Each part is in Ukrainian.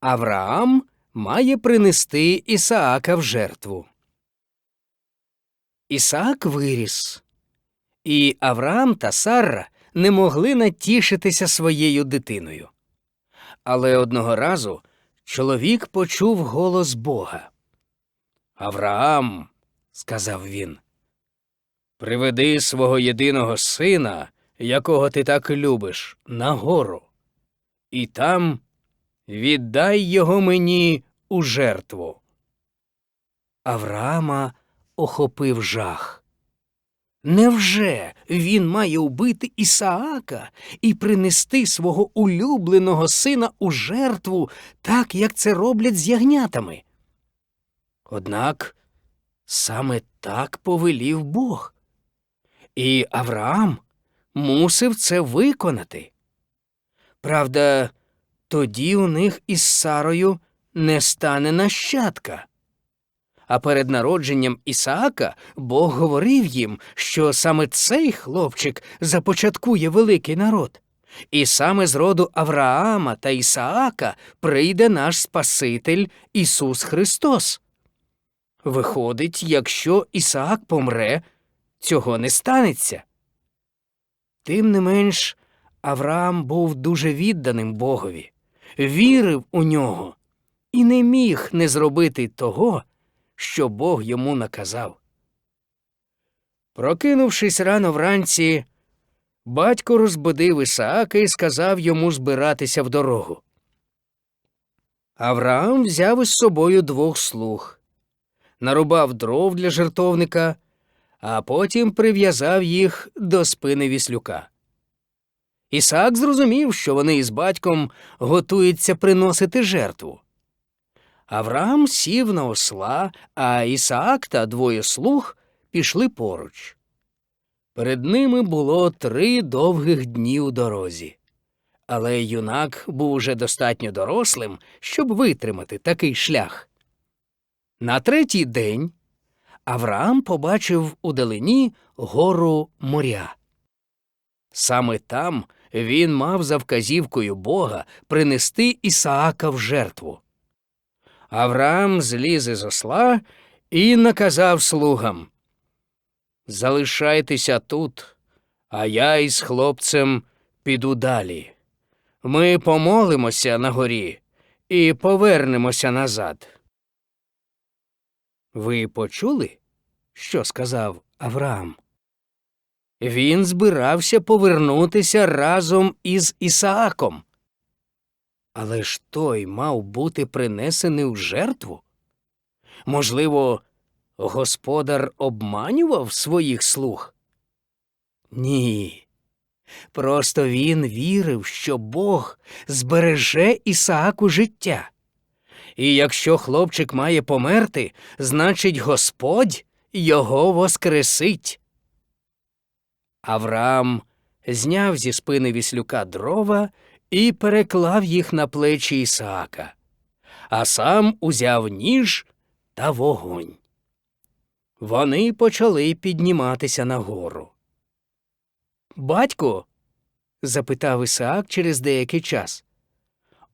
Авраам має принести Ісаака в жертву. Ісаак виріс, і Авраам та Сарра не могли натішитися своєю дитиною. Але одного разу чоловік почув голос Бога. Авраам, сказав він, приведи свого єдиного сина, якого ти так любиш, на гору, і там віддай його мені у жертву. Авраама охопив жах. Невже він має убити Ісаака і принести свого улюбленого сина у жертву, так як це роблять з ягнятами? Однак саме так повелів Бог. І Авраам мусив це виконати. Правда, тоді у них із Сарою не стане нащадка. А перед народженням Ісаака Бог говорив їм, що саме цей хлопчик започаткує великий народ, і саме з роду Авраама та Ісаака прийде наш Спаситель Ісус Христос. Виходить, якщо Ісаак помре, цього не станеться. Тим не менш, Авраам був дуже відданим Богові, вірив у нього і не міг не зробити того, що Бог йому наказав. Прокинувшись рано вранці, батько розбудив Ісаака і сказав йому збиратися в дорогу. Авраам взяв із собою двох слуг, нарубав дров для жертовника, а потім прив'язав їх до спини віслюка. Ісаак зрозумів, що вони із батьком готуються приносити жертву. Авраам сів на осла, а Ісаак та двоє слуг пішли поруч. Перед ними було три довгих дні у дорозі. Але юнак був уже достатньо дорослим, щоб витримати такий шлях. На третій день Авраам побачив удалині гору моря. Саме там він мав за вказівкою Бога принести Ісаака в жертву. Авраам зліз із осла і наказав слугам Залишайтеся тут, а я із хлопцем піду далі. Ми помолимося на горі і повернемося назад. Ви почули, що сказав Авраам? Він збирався повернутися разом із Ісааком. Але ж той мав бути принесений у жертву? Можливо, господар обманював своїх слуг? Ні. Просто він вірив, що Бог збереже Ісааку життя. І якщо хлопчик має померти, значить Господь його воскресить. Авраам зняв зі спини віслюка дрова і переклав їх на плечі Ісаака, а сам узяв ніж та вогонь. Вони почали підніматися нагору. Батько? запитав Ісаак через деякий час.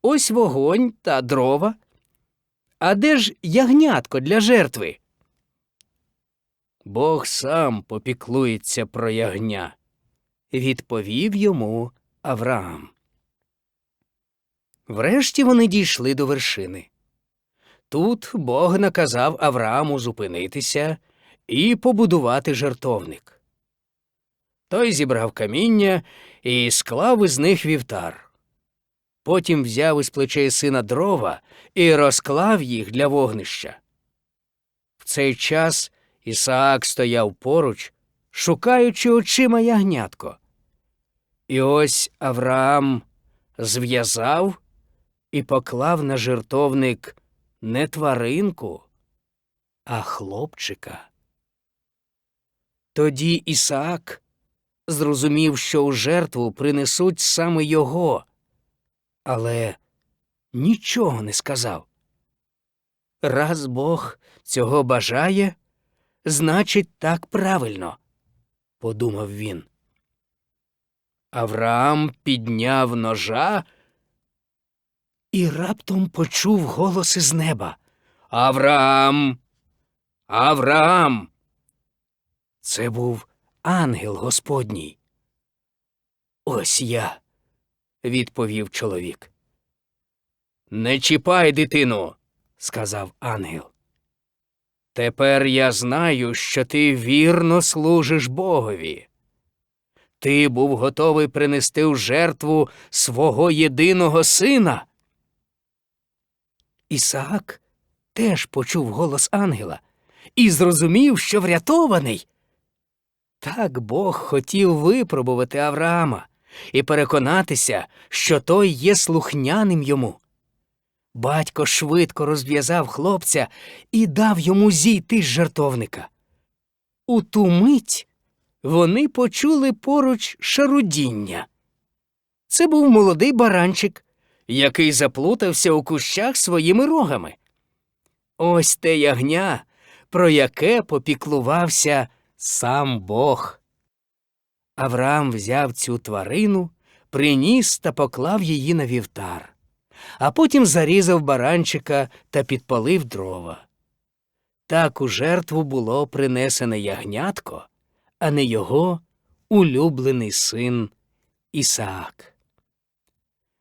Ось вогонь та дрова. А де ж ягнятко для жертви? Бог сам попіклується про ягня, відповів йому Авраам. Врешті вони дійшли до вершини. Тут Бог наказав Аврааму зупинитися і побудувати жертовник. Той зібрав каміння і склав із них вівтар. Потім взяв із плечей сина дрова і розклав їх для вогнища. В цей час Ісаак стояв поруч, шукаючи очима ягнятко. І ось Авраам зв'язав і поклав на жертовник не тваринку, а хлопчика. Тоді Ісаак зрозумів, що у жертву принесуть саме його, але нічого не сказав. Раз Бог цього бажає, значить, так правильно, подумав він. Авраам підняв ножа і раптом почув голос із неба Авраам! Авраам! Це був ангел Господній. Ось я, відповів чоловік. Не чіпай дитину, сказав ангел. Тепер я знаю, що ти вірно служиш Богові. Ти був готовий принести в жертву свого єдиного сина. Ісаак теж почув голос ангела і зрозумів, що врятований. Так Бог хотів випробувати Авраама і переконатися, що той є слухняним йому. Батько швидко розв'язав хлопця і дав йому зійти з жартовника. У ту мить вони почули поруч шарудіння. Це був молодий баранчик, який заплутався у кущах своїми рогами. Ось те ягня, про яке попіклувався сам Бог. Авраам взяв цю тварину, приніс та поклав її на вівтар а потім зарізав баранчика та підпалив дрова. Так у жертву було принесене ягнятко, а не його улюблений син Ісаак.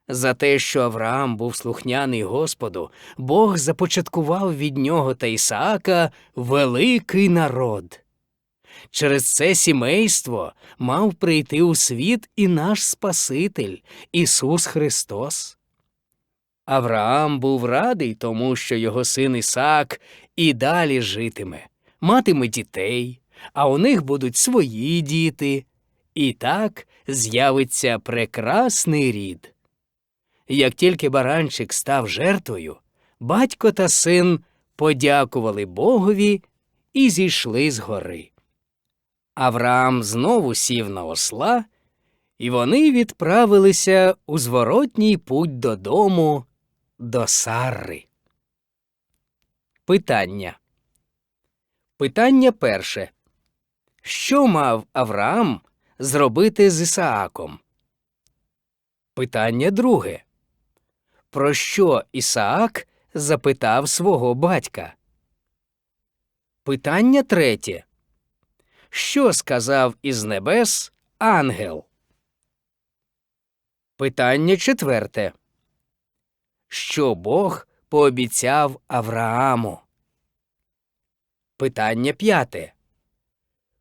За те, що Авраам був слухняний Господу, Бог започаткував від нього та Ісаака великий народ. Через це сімейство мав прийти у світ і наш Спаситель Ісус Христос. Авраам був радий тому, що його син Ісаак і далі житиме, матиме дітей, а у них будуть свої діти. І так з'явиться прекрасний рід. Як тільки баранчик став жертвою, батько та син подякували Богові і зійшли з гори. Авраам знову сів на осла, і вони відправилися у зворотній путь додому до Сарри. Питання. Питання перше. Що мав Авраам зробити з Ісааком? Питання друге. Про що Ісаак запитав свого батька? Питання третє. Що сказав із небес ангел? Питання четверте що Бог пообіцяв Аврааму. Питання п'яте.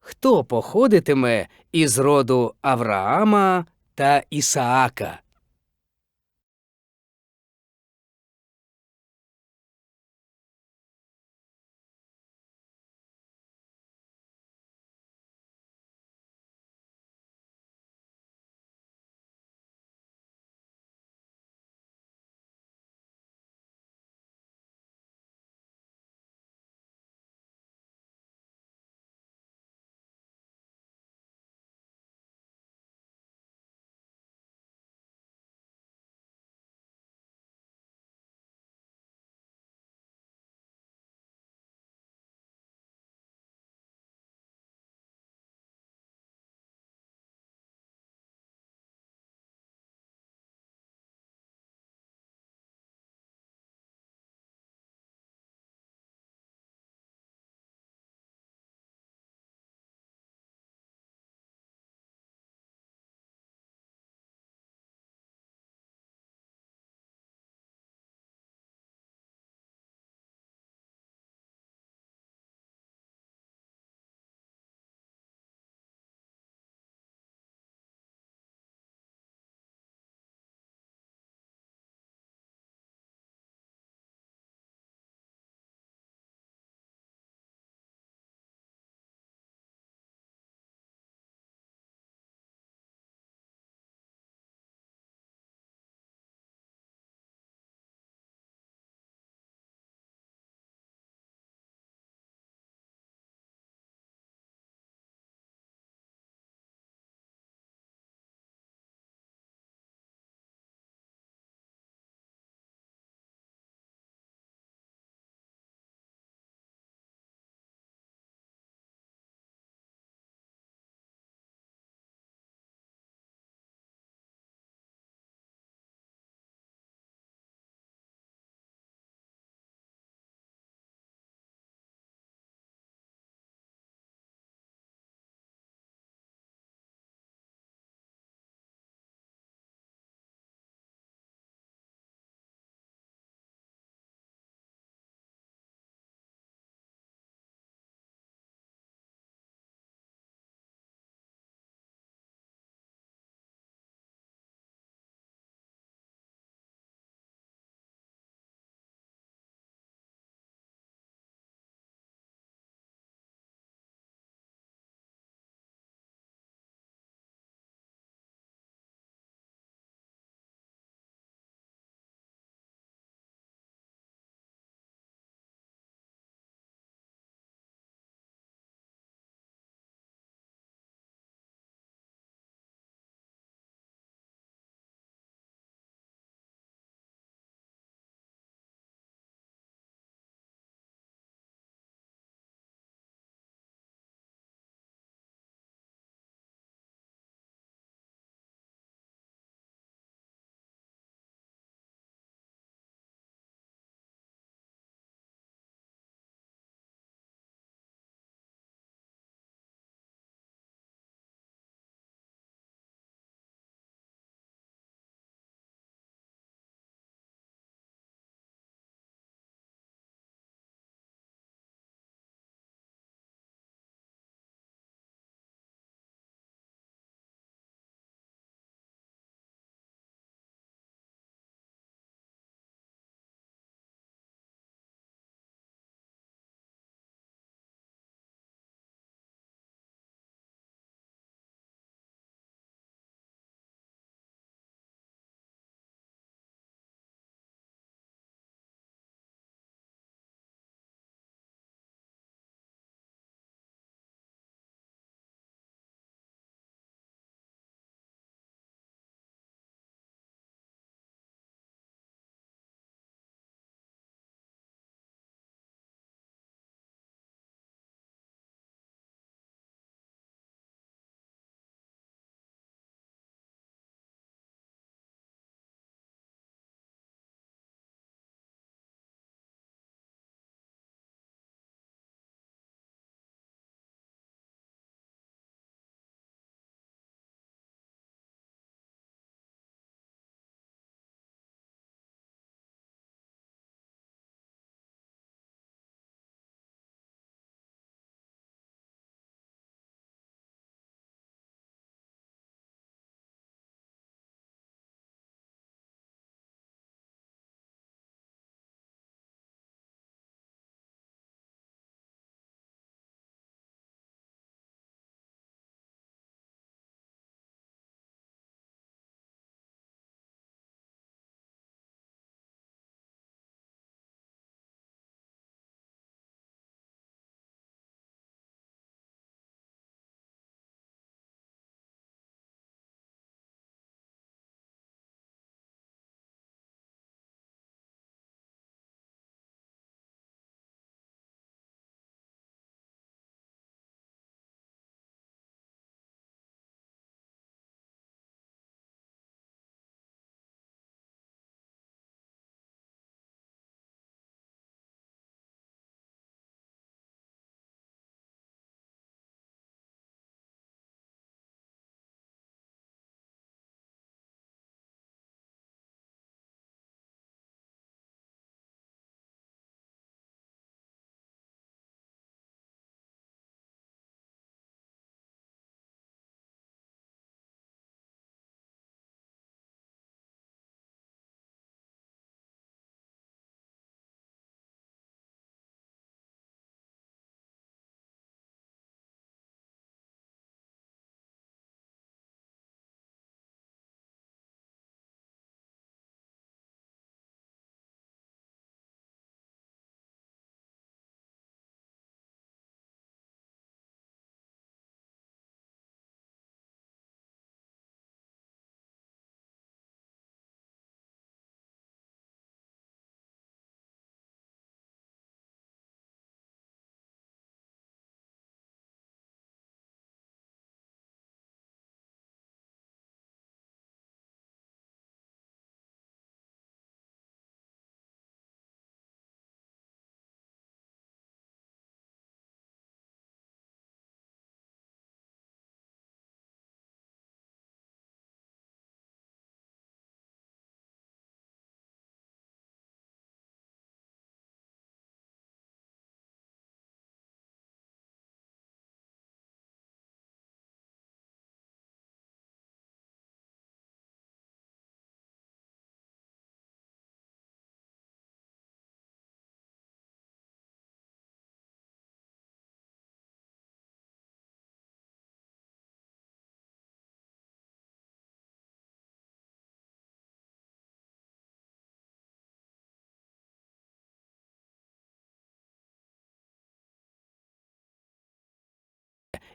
Хто походитиме із роду Авраама та Ісаака?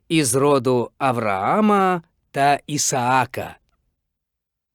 Із роду Авраама та Ісаака.